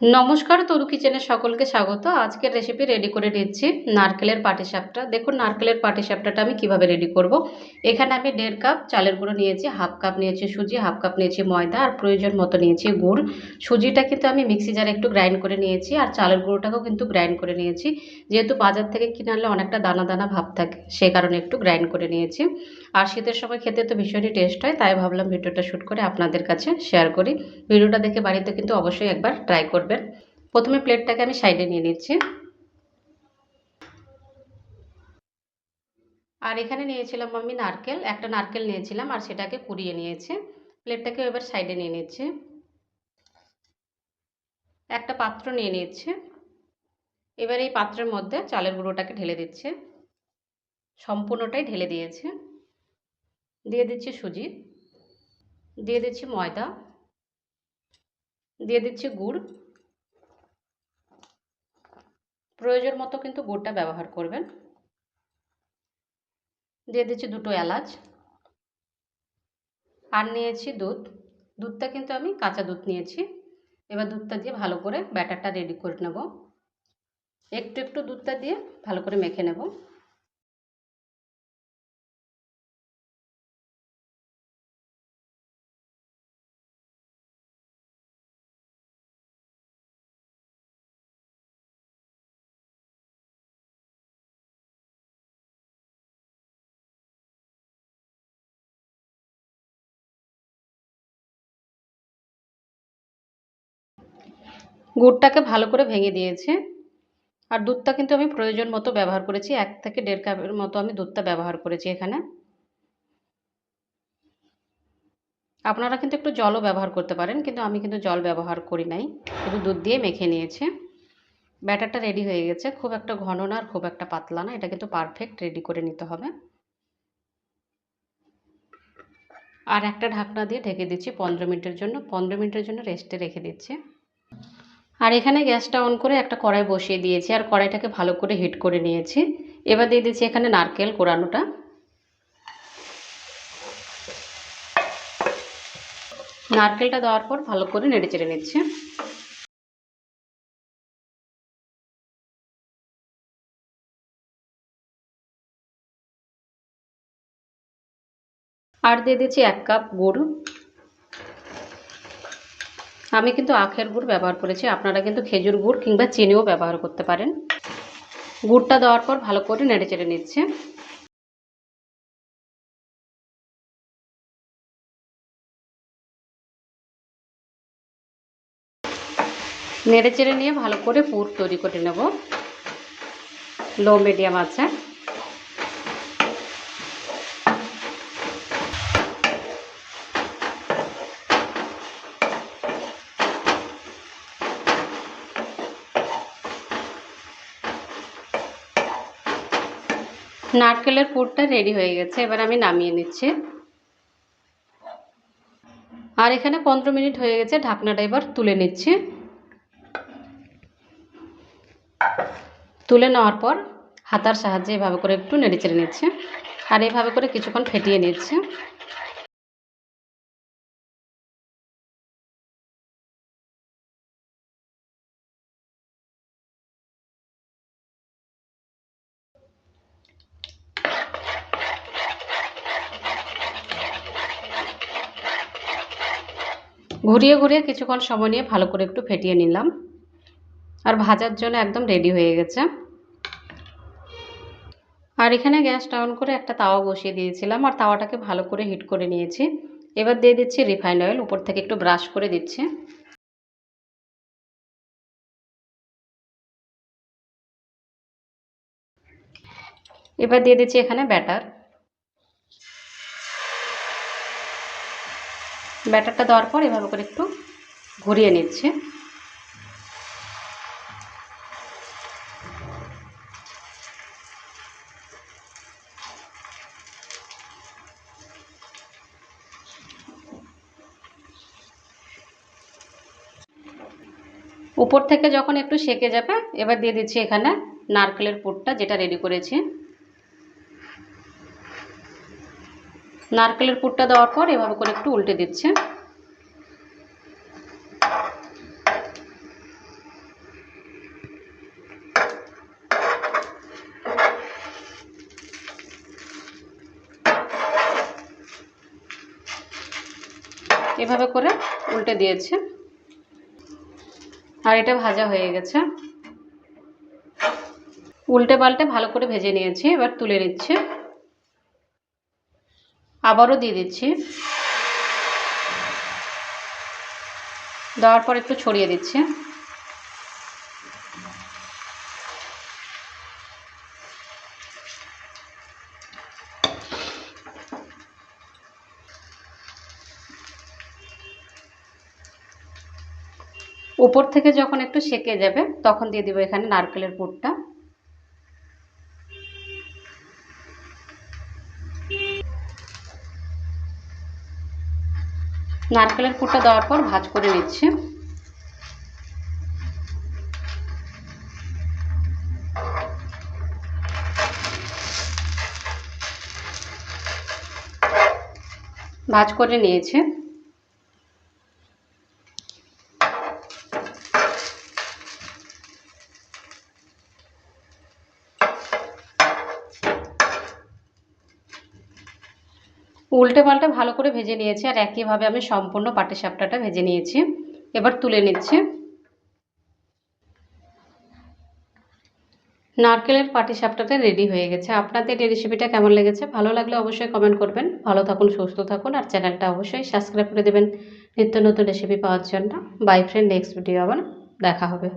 নমস্কার, তরু কিচেনের সকলকে স্বাগত। আজকের রেসিপি রেডি করে নিচ্ছি নারকেলের পাটিসাপটা। দেখুন, নারকেলের পাটিসাপটাটা আমি কীভাবে রেডি করব। এখানে আমি দেড় কাপ চালের গুঁড়ো নিয়েছি, হাফ কাপ নিয়েছি সুজি, হাফ কাপ নিয়েছি ময়দা, আর প্রয়োজন মতো নিয়েছি গুড়। সুজিটা কিন্তু আমি মিক্সি জারে একটু গ্রাইন্ড করে নিয়েছি, আর চালের গুঁড়োটাকেও কিন্তু গ্রাইন্ড করে নিয়েছি। যেহেতু বাজার থেকে কিনে আনলে অনেকটা দানা দানা ভাব থাকে, সে কারণে একটু গ্রাইন্ড করে নিয়েছি। আর শীতের সময় খেতে তো ভীষণই টেস্ট হয়, তাই ভাবলাম ভিডিওটা শ্যুট করে আপনাদের কাছে শেয়ার করি। ভিডিওটা দেখে বাড়িতে কিন্তু অবশ্যই একবার ট্রাই করবেন। প্রথমে প্লেটটাকে আমি সাইডে নিয়ে নিচ্ছি। আর এখানে নিয়েছিলাম আমি নারকেল, একটা নারকেল নিয়েছিলাম আর সেটাকে কুড়িয়ে নিয়েছি। প্লেটটাকে এবার সাইডে নিয়ে নিচ্ছি। একটা পাত্র নিয়ে নিচ্ছে। এবার এই পাত্রের মধ্যে চালের গুঁড়োটাকে ঢেলে দিচ্ছে। সম্পূর্ণটাই ঢেলে দিয়েছে। দিয়ে দিচ্ছি সুজি। দিয়ে দিচ্ছি ময়দা। দিয়ে দিচ্ছি গুড়। প্রয়োজন মতো কিন্তু গুড়টা ব্যবহার করবেন। দিয়ে দিচ্ছি দুটো এলাচ। আর নিয়েছি দুধ। দুধটা কিন্তু আমি কাঁচা দুধ নিয়েছি। এবার দুধটা দিয়ে ভালো করে ব্যাটারটা রেডি করে নেব। একটু একটু দুধটা দিয়ে ভালো করে মেখে নেব। গুড়টাকে ভালো করে ভেঙে দিয়েছে। আর দুধটা কিন্তু আমি প্রয়োজন মতো ব্যবহার করেছি। এক থেকে দেড় কাপের মতো আমি দুধটা ব্যবহার করেছি এখানে। আপনারা কিন্তু একটু জলও ব্যবহার করতে পারেন, কিন্তু আমি কিন্তু জল ব্যবহার করি নাই। শুধু দুধ দিয়ে মেখে নিয়েছে। ব্যাটারটা রেডি হয়ে গেছে। খুব একটা ঘন না আর খুব একটা পাতলা না। এটা কিন্তু পারফেক্ট রেডি করে নিতে হবে। আর একটা ঢাকনা দিয়ে ঢেকে দিচ্ছি পনেরো মিনিটের জন্য। পনেরো মিনিটের জন্য রেস্টে রেখে দিচ্ছি। আর এখানে গ্যাসটা অন করে একটা কড়াই বসিয়ে দিয়েছি, আর কড়াইটাকে ভালো করে হিট করে নিয়েছি। এবার দিয়ে দিচ্ছি এখানে নারকেল কোরানোটা। নারকেলটা দেওয়ার পর ভালো করে নেড়ে চেড়ে নিচ্ছে। আর দিয়ে দিচ্ছি এক কাপ গুড়। আমি কিন্তু আখের গুড় ব্যবহার করেছি। আপনারা কিন্তু খেজুর গুড় কিংবা চিনিও ব্যবহার করতে পারেন। গুড়টা দেওয়ার পর ভালো করে নেড়ে চেড়ে নিচ্ছে। নেড়ে চেড়ে নিয়ে ভালো করে পুর তৈরি করে নেব। লো, মিডিয়াম আছে। নারকেলের পুরটা রেডি হয়ে গেছে, এবার আমি নামিয়ে নিচ্ছি। আর এখানে পনেরো মিনিট হয়ে গেছে, ঢাকনাটা এবার তুলে নিচ্ছি। তুলে নেওয়ার পর হাতার সাহায্যে এভাবে করে একটু নেড়ে চেড়ে নিচ্ছে, আর এভাবে করে কিছুক্ষণ ফেটিয়ে নিচ্ছে। ঘুরিয়ে ঘুরিয়ে কিছুক্ষণ সময় নিয়ে ভালো করে একটু ফেটিয়ে নিলাম। আর ভাজার জন্য একদম রেডি হয়ে গেছে। আর এখানে গ্যাসটা অন করে একটা তাওয়া বসিয়ে দিয়েছিলাম আর তাওয়াটাকে ভালো করে হিট করে নিয়েছি। এবার দিয়ে দিচ্ছি রিফাইন অয়েল উপর থেকে একটু ব্রাশ করে দিচ্ছি। এবার দিয়ে দিচ্ছি এখানে ব্যাটার ব্যাটারটা দেওয়ার পর এভাবে করে একটু ঘুরিয়ে নিচ্ছে। উপর থেকে যখন একটু সেকে যাবে, এবার দিয়ে দিচ্ছি এখানে নারকেলের পুরটা যেটা রেডি করেছি। নারকেলের পুরটা দেওয়ার পর এভাবে করে একটু উল্টে দিচ্ছে। এভাবে করে উল্টে দিয়েছে। আর এটা ভাজা হয়ে গেছে। উল্টে পাল্টে ভালো করে ভেজে নিয়েছি, এবার তুলে নিচ্ছে। আবারও দিয়ে দিচ্ছি। দেওয়ার পর একটু ছড়িয়ে দিচ্ছি। উপর থেকে যখন একটু সেকে যাবে, তখন দিয়ে দিব এখানে নারকেলের পুরটা। নারকেলের কুটটা দেওয়ার পর ভাজ করে নিচ্ছে। ভাজ করে নিয়েছে। উল্টে পাল্টে ভালো করে ভেজে নিয়েছি আর একইভাবে আমি সম্পূর্ণ পাটিসাপটাটা ভেজে নিয়েছি। এবার তুলে নিচ্ছি। নারকেলের পাটিসাপটাটা রেডি হয়ে গেছে। আপনাদের এই রেসিপিটা কেমন লেগেছে? ভালো লাগলে অবশ্যই কমেন্ট করবেন। ভালো থাকুন, সুস্থ থাকুন আর চ্যানেলটা অবশ্যই সাবস্ক্রাইব করে দেবেন। নিত্য নতুন রেসিপি পাওয়ার জন্য। বাই ফ্রেন্ড নেক্সট ভিডিও আবার দেখা হবে।